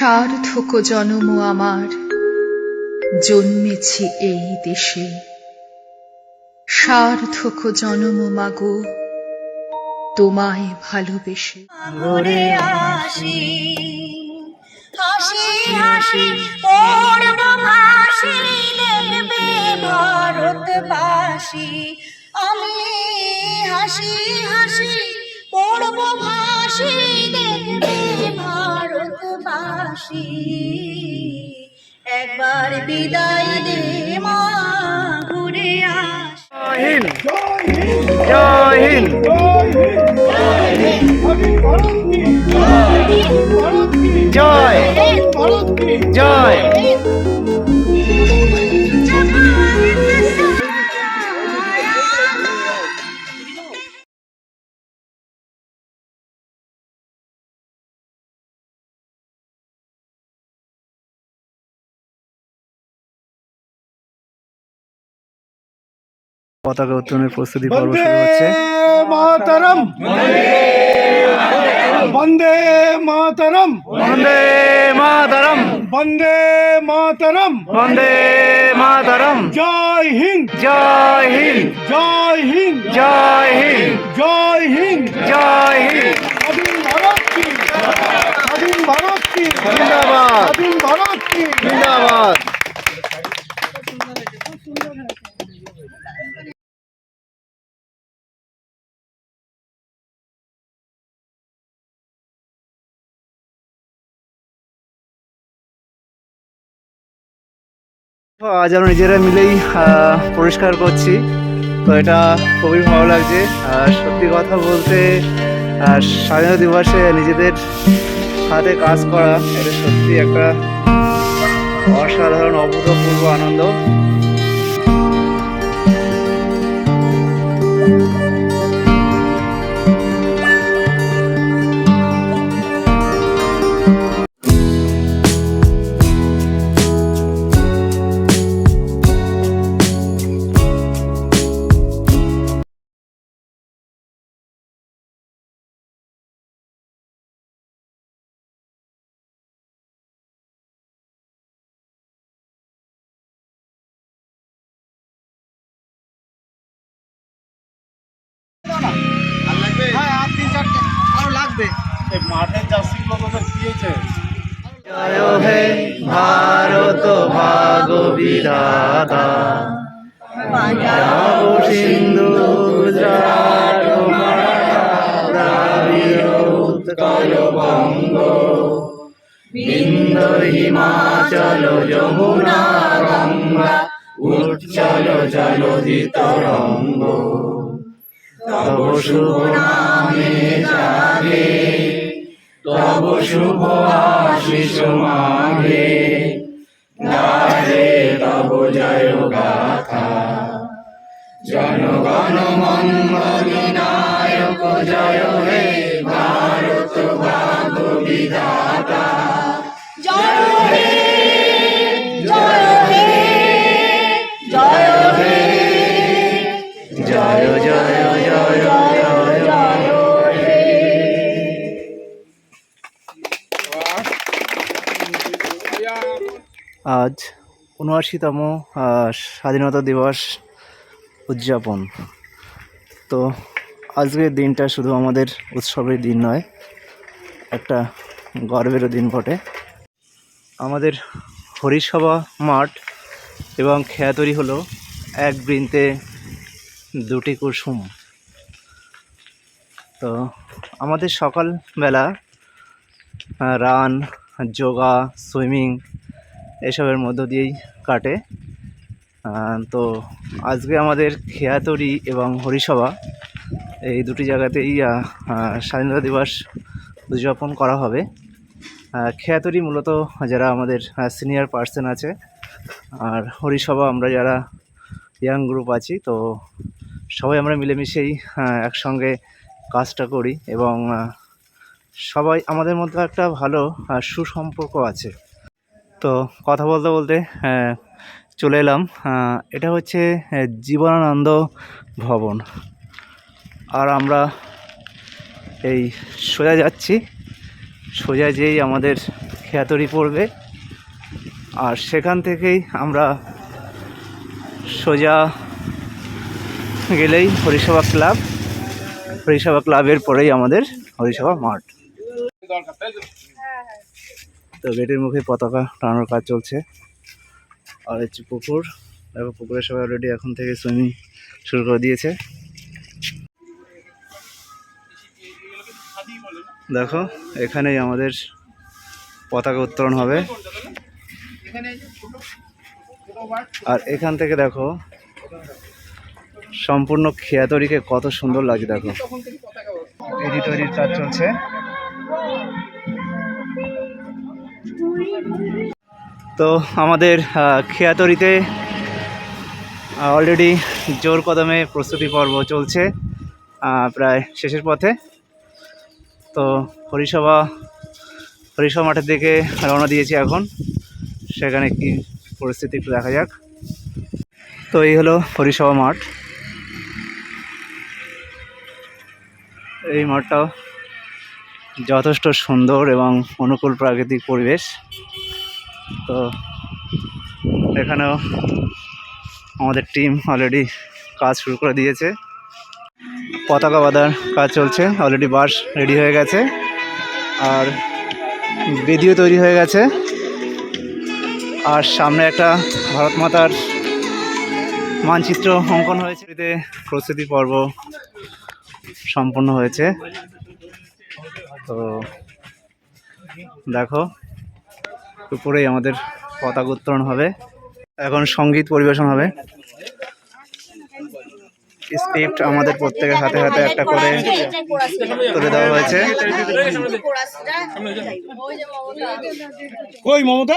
সার্থক জনম আমার। জন্মেছি এই দেশে। সার্থক জনম মাগো, তোমায় ভালোবেসে। হাসি হাসি আমি হাসি হাসি পড়ব ভাসি দেখবে ভারতবাসী একবার বিদায় দে মা ঘুরে আসি। জয় হিন্দ। জয় হিন্দ। জয় জয় পতাকা উত্তোলনের প্রস্তুতি পর্ব শুরু হচ্ছে। মাতরম। বন্দে মাতরম। বন্দে মাতরম। বন্দে মাতরম। বন্দে মাতরম। জয় হিন্দ। জয় হিন্দ। জয় হিন্দ। জয় হিন্দ। জয় হিন্দ। জয় হিন্দ। স্বাধীন ভারত কি? স্বাধীন ভারত কি? জিন্দাবাদ। স্বাধীন ভারত কি? জিন্দাবাদ। আজ আমরা নিজেরা মিলেই পরিষ্কার করছি। তো এটা খুবই ভালো লাগছে। আর সত্যি কথা বলতে আর স্বাধীনতা দিবসে নিজেদের হাতে কাজ করা, এটা সত্যি একটা অসাধারণ, অভূতপূর্ব আনন্দ। মাঠের চাষিগুলো তোদের দিয়েছে? জয় হে ভারত ভাগ বিধাতা। বিন্দ হিমাচল যমুনা গঙ্গা উচ্চল তরঙ্গ তব শুভ নামে জাগে, তব শুভ আশিস মাঘে গাহে তব জয় গাথা। জনগণ মঙ্গল নায়ক জয় হে ভারত ভাগ বিধাতা আজ উনআশিতম স্বাধীনতা দিবস উদযাপন। তো আজকের দিনটা শুধু আমাদের উৎসবের দিন নয়, একটা গর্বেরও দিন ঘটে আমাদের হরিসভা মাঠ এবং খেয়াতরি হলো এক বৃন্তে দুটি কুসুম। তো আমাদের সকালবেলা রান, যোগা, সুইমিং এসবের মধ্য দিয়েই কাটে। তো আজকে আমাদের খেয়াতরি এবং হরিসভা, এই দুটি জায়গাতেই স্বাধীনতা দিবস উদযাপন করা হবে। খেয়াতরি মূলত যারা আমাদের সিনিয়র পার্সন আছে, আর হরিসভা আমরা যারা ইয়াং গ্রুপ আছি, তো সবাই আমরা মিলেমিশেই একসঙ্গে কাজটা করি এবং সবাই আমাদের মধ্যে একটা ভালো সুসম্পর্ক আছে। তো কথা বলতে বলতে চলে এলাম। এটা হচ্ছে জীবনানন্দ ভবন। আর আমরা এই সোজা যাচ্ছি। সোজা যেই আমাদের খেয়াতরি পড়বে। আর সেখান থেকেই আমরা সোজা গেলেই হরিসভা ক্লাব। হরিসভা ক্লাবের পরেই আমাদের হরিসভা মাঠ। তো গেটের মুখে পতাকা টানানোর কাজ চলছে। আর হচ্ছে পুকুর, দেখো পুকুরের সবাই অলরেডি এখন থেকে সুইমিং শুরু করে দিয়েছে। দেখো, এখানেই আমাদের পতাকা উত্তোলন হবে। আর এখান থেকে দেখো, সম্পূর্ণ খেয়াতরিকে কত সুন্দর লাগছে, দেখো। এডি তৈরির কাজ চলছে। তো আমাদের খেয়াতরিতে অলরেডি জোর কদমে প্রস্তুতি পর্ব চলছে প্রায় শেষের পথে। তো হরিসভা হরিসভা মাঠের দিকে রওনা দিয়েছি এখন। সেখানে কি পরিস্থিতি একটু দেখা যাক। তো এই হলো হরিসভা মাঠ। এই মাঠটাও যথেষ্ট সুন্দর এবং অনুকূল প্রাকৃতিক পরিবেশ। তো এখানেও আমাদের টিম অলরেডি কাজ শুরু করে দিয়েছে। পতাকা বাঁধার কাজ চলছে অলরেডি বাস রেডি হয়ে গেছে। আর বেদিও তৈরি হয়ে গেছে। আর সামনে একটা ভারত মাতার মানচিত্র অঙ্কন হয়েছে। প্রস্তুতি পর্ব সম্পন্ন হয়েছে। দেখো, উপরেই আমাদের পতাকা উত্তোলন হবে। এখন সংগীত পরিবেশন হবে। স্ক্রিপ্ট আমাদের প্রত্যেকের হাতে হাতে একটা করে তুলে দেওয়া হয়েছে। কই মমতা?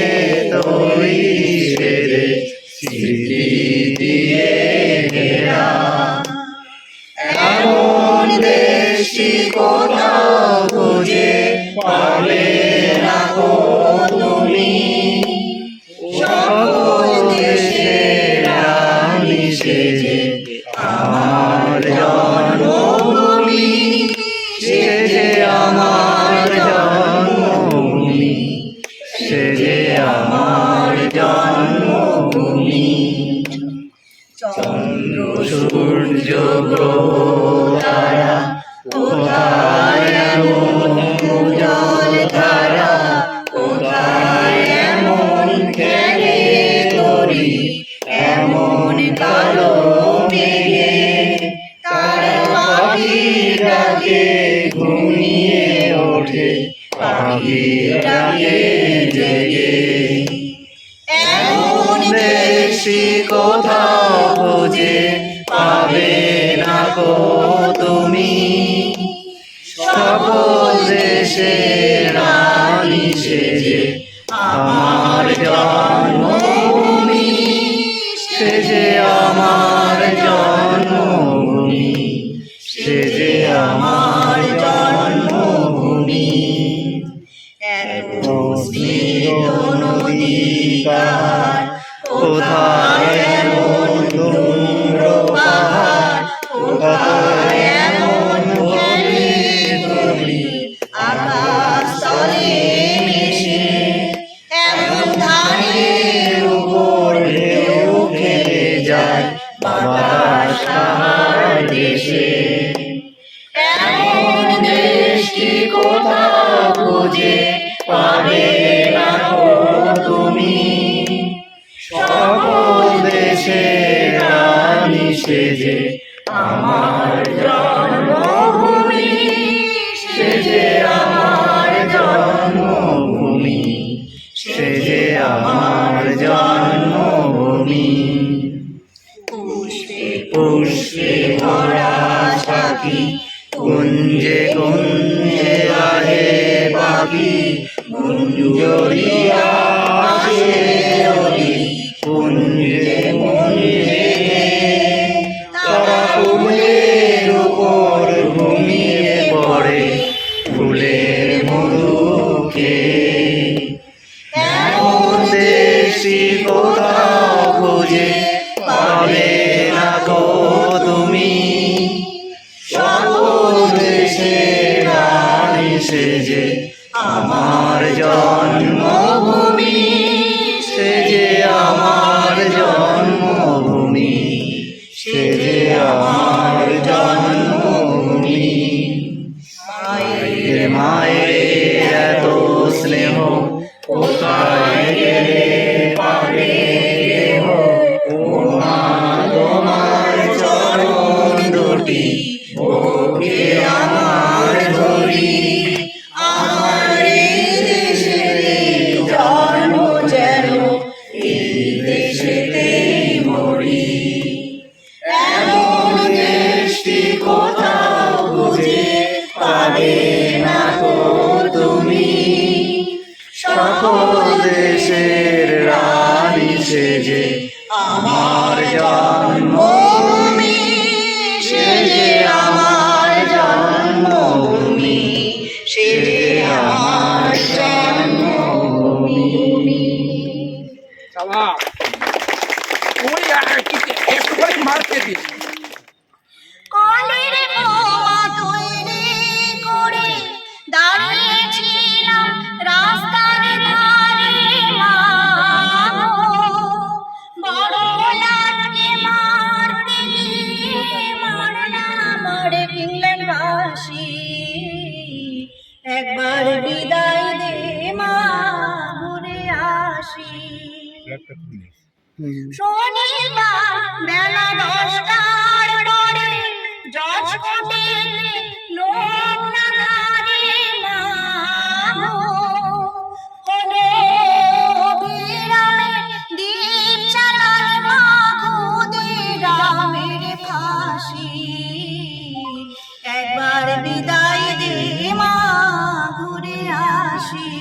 চন্দ্র সূর্য গ্রহ তারা কোথায় দেশে রানী সেজে আমার যায় দেশে সাথী সেজে ক্ষুদিরামের ফাঁসি। একবার বিদায় দে মা ঘুরে আসি।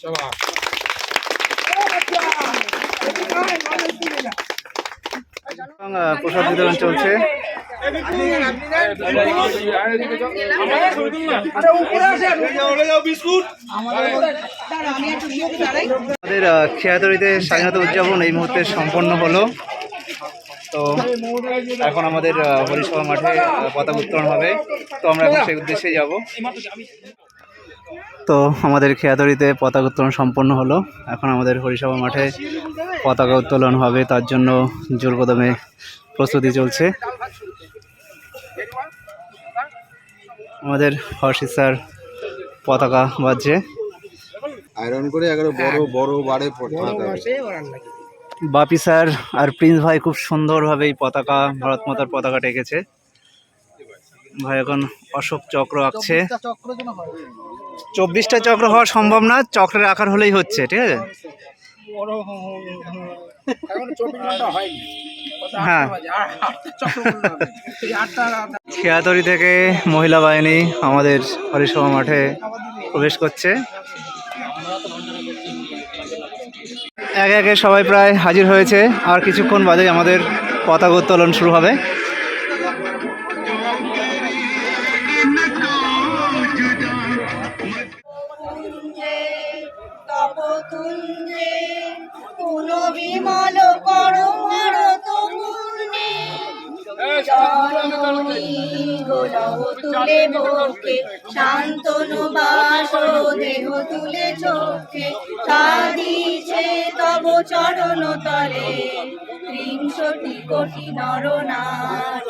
চালা প্রসাদ বিতরণ চলছে। আমাদের খেয়াতরিতে স্বাধীনতা উদযাপন এই মুহূর্তে সম্পন্ন হলো। তো এখন আমাদের হরিসভা মাঠে পতাকা উত্তোলন হবে। তো আমরা সেই উদ্দেশ্যেই যাব। তো আমাদের খেয়াতরিতে পতাকা উত্তোলন সম্পন্ন হলো। এখন আমাদের হরিসভা মাঠে পতাকা উত্তোলন হবে তার জন্য জোরকদমে প্রস্তুতি চলছে। আমাদের হর্ষি স্যার পতাকা বাজছে। আয়রন করে এগারো বড় বড় বারে বাপি স্যার আর প্রিন্স ভাই খুব সুন্দরভাবে এই পতাকা ভারত মাতার পতাকাটা এঁকেছে ভাই এখন অশোক চক্র আঁকছে। চব্বিশটা চক্র হওয়া সম্ভব না চক্রের আকার হলেই হচ্ছে ঠিক আছে? হ্যাঁ। খেয়াতরি থেকে মহিলা বাহিনী আমাদের হরিসভা মাঠে প্রবেশ করছে। একে একে সবাই প্রায় হাজির হয়েছে। আর কিছুক্ষণ বাদে আমাদের পতাকা উত্তোলন শুরু হবে। তুলে চোখে সাদিছে তব চরণ তলে। ত্রিংশটি কোটি নরনার।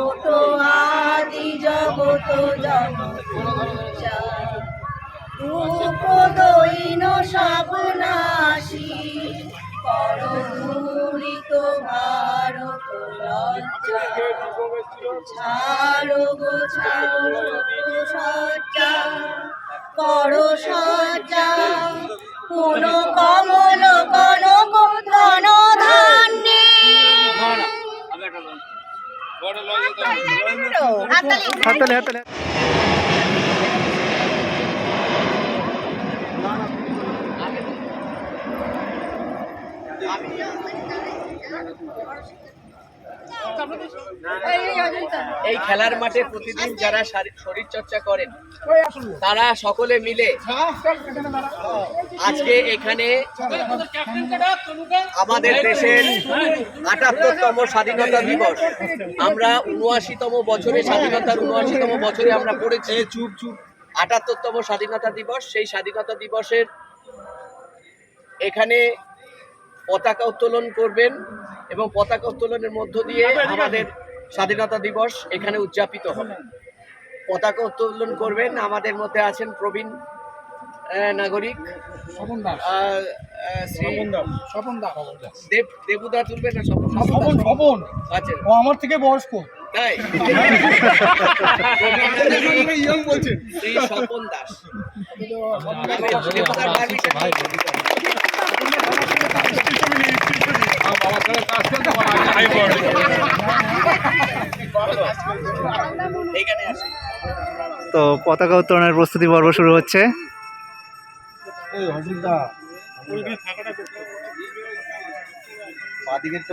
ওটো আদি জগত জনপূজা। রূপদৈন সবনাশী করদূরিত ভারত লজ্জা। ছাড়ো গো ছাড়ো সজ্জা কর সজ্জা কোন কমল কনক ধন ধান্যে। হাততালি হাততালি। এই খেলার মাঠে প্রতিদিন যারা শরীর চর্চা করেন, তারা সকলে মিলে আজকে এখানে আমাদের দেশের আটাত্তরতম স্বাধীনতা দিবস। আমরা উনআশিতম বছরে স্বাধীনতার উনআশিতম বছরে আমরা পড়েছি। চুপ চুপ আটাত্তরতম স্বাধীনতা দিবস, সেই স্বাধীনতা দিবসের এখানে পতাকা উত্তোলন করবেন এবং পতাকা উত্তোলনের মধ্য দিয়ে আমাদের স্বাধীনতা দিবস এখানে উদযাপিত হবে। পতাকা উত্তোলন করবেন আমাদের মধ্যে আছেন প্রবীণ নাগরিক দেব দেবুদা তুলবেন না স্বপন স্বপন স্বপন। আচ্ছা। ও আমার থেকে বয়স্ক। তাই? প্রবীণ স্বপন দাস দেবুদার permission নিয়ে এখানে আসেন তো পতাকা উত্তোলনের প্রস্তুতি পর্ব শুরু হচ্ছে। এই হসিলদা বাদিকেরটা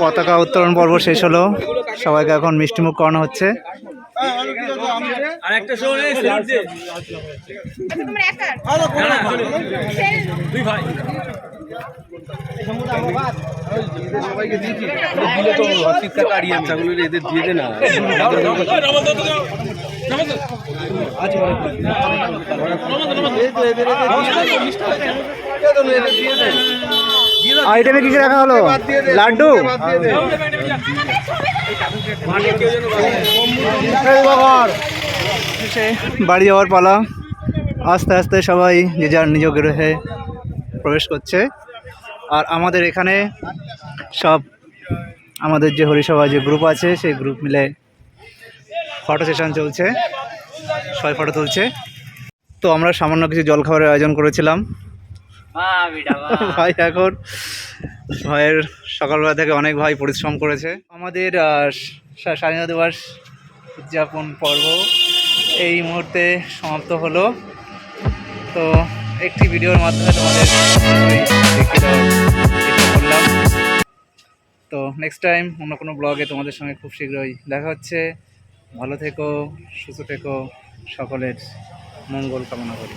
পতাকা উত্তোলন পর্ব শেষ হলো। সবাইকে এখন মিষ্টিমুখ করানো হচ্ছে। আইটেমে কি রাখা হলো? লাড্ডু? বাড়ি যাওয়ার পালা। আস্তে আস্তে সবাই যে যার নিজ গৃহে প্রবেশ করছে। আর আমাদের এখানে সব আমাদের যে হরিসভা যে গ্রুপ আছে, সেই গ্রুপ মিলে ফটো সেশন চলছে। সবাই ফটো তুলছে। তো আমরা সামান্য কিছু জলখাবারের আয়োজন করেছিলাম। ভাই, এখন ভাইয়ের সকালবেলা থেকে অনেক ভাই পরিশ্রম করেছে। আমাদের স্বাধীনতা দিবস উদযাপন পর্ব এই মুহূর্তে সমাপ্ত হলো। তো একটি ভিডিওর মাধ্যমে তোমাদের তো নেক্সট টাইম অন্য কোনো ব্লগে তোমাদের সঙ্গে খুব শীঘ্রই দেখা হচ্ছে। ভালো থেকো সুস্থ থেকো সকলের মঙ্গল কামনা করি।